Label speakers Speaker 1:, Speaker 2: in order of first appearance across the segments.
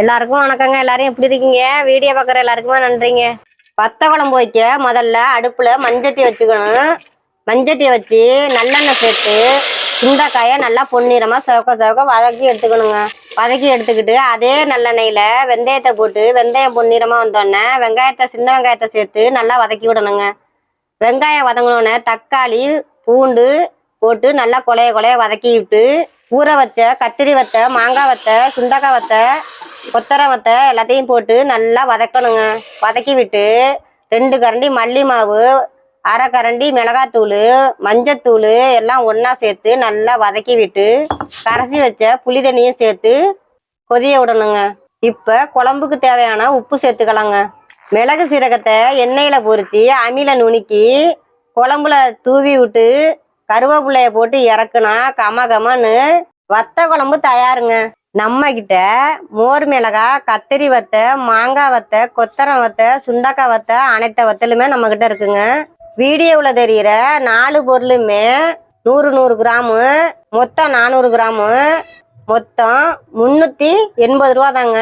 Speaker 1: எல்லாருக்கும் வணக்கங்க. எல்லாரும் எப்படி இருக்கீங்க? வீடியோ பார்க்குற எல்லாருக்குமே நன்றிங்க. வத்த குழம்பு வைக்க முதல்ல அடுப்பில் மஞ்சட்டி வச்சுக்கணும். மஞ்சட்டியை வச்சு நல்லெண்ணெய் சேர்த்து சுண்டைக்காயை நல்லா பொன்னிறமாக சிவக்க சிவக்க வதக்கி எடுத்துக்கணுங்க. வதக்கி எடுத்துக்கிட்டு அதே நல்லெண்ணெயில் வெந்தயத்தை போட்டு வெந்தயம் பொன்னிறமாக வந்தோடனே வெங்காயத்தை சின்ன வெங்காயத்தை சேர்த்து நல்லா வதக்கி விடணுங்க. வெங்காயம் வதங்கினோடனே தக்காளி பூண்டு போட்டு நல்லா கொலைய கொலைய வதக்கி விட்டு ஊற வச்ச கத்திரி வத்த மாங்காய் வத்த சுண்டக்காய் வத்தை கொத்தரவத்தை எல்லாத்தையும் போட்டு நல்லா வதக்கணுங்க. வதக்கி விட்டு ரெண்டு கரண்டி மல்லி மாவு அரை கரண்டி மிளகாத்தூள் மஞ்சத்தூள் எல்லாம் ஒன்றா சேர்த்து நல்லா வதக்கி விட்டு கரைசி வச்ச புளி தண்ணியும் சேர்த்து கொதிய விடணுங்க. இப்போ குழம்புக்கு தேவையான உப்பு சேர்த்துக்கலாங்க. மிளகு சீரகத்தை எண்ணெயில் பொரிச்சு அமில நுணுக்கி குழம்புல தூவி விட்டு கருவேப்பிலைய போட்டு இறக்குனா கம கமன்னு வத்த குழம்பு தயாருங்க. நம்ம கிட்ட மோர் மிளகா கத்திரி வத்தை மாங்காய் வத்தை கொத்தரை வத்தை சுண்டக்காய் வத்தை அனைத்த வத்தலுமே நம்ம கிட்ட இருக்குங்க. வீடியோவில் தெரிகிற நாலு பொருளுமே நூறு நூறு கிராமு மொத்தம் நானூறு கிராமு மொத்தம் முந்நூற்றி எண்பது ரூபா தாங்க.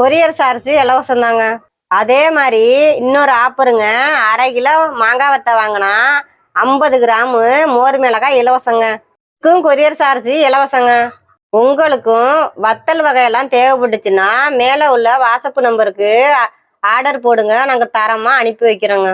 Speaker 1: கொரியர் சார்ஜ் இலவசம் தாங்க. அதே மாதிரி இன்னொரு ஆப்பருங்க. அரை கிலோ மாங்காய் வத்தை வாங்கினா ஐம்பது கிராமு மோர் மிளகாய் இலவசங்க. Courier charge இலவசங்க. உங்களுக்கும் வத்தல் வகையெல்லாம் தேவைப்பட்டுச்சுன்னா மேலே உள்ள வாட்ஸ்அப் நம்பருக்கு ஆர்டர் போடுங்க. நாங்கள் தரமாக அனுப்பி வைக்கிறோங்க.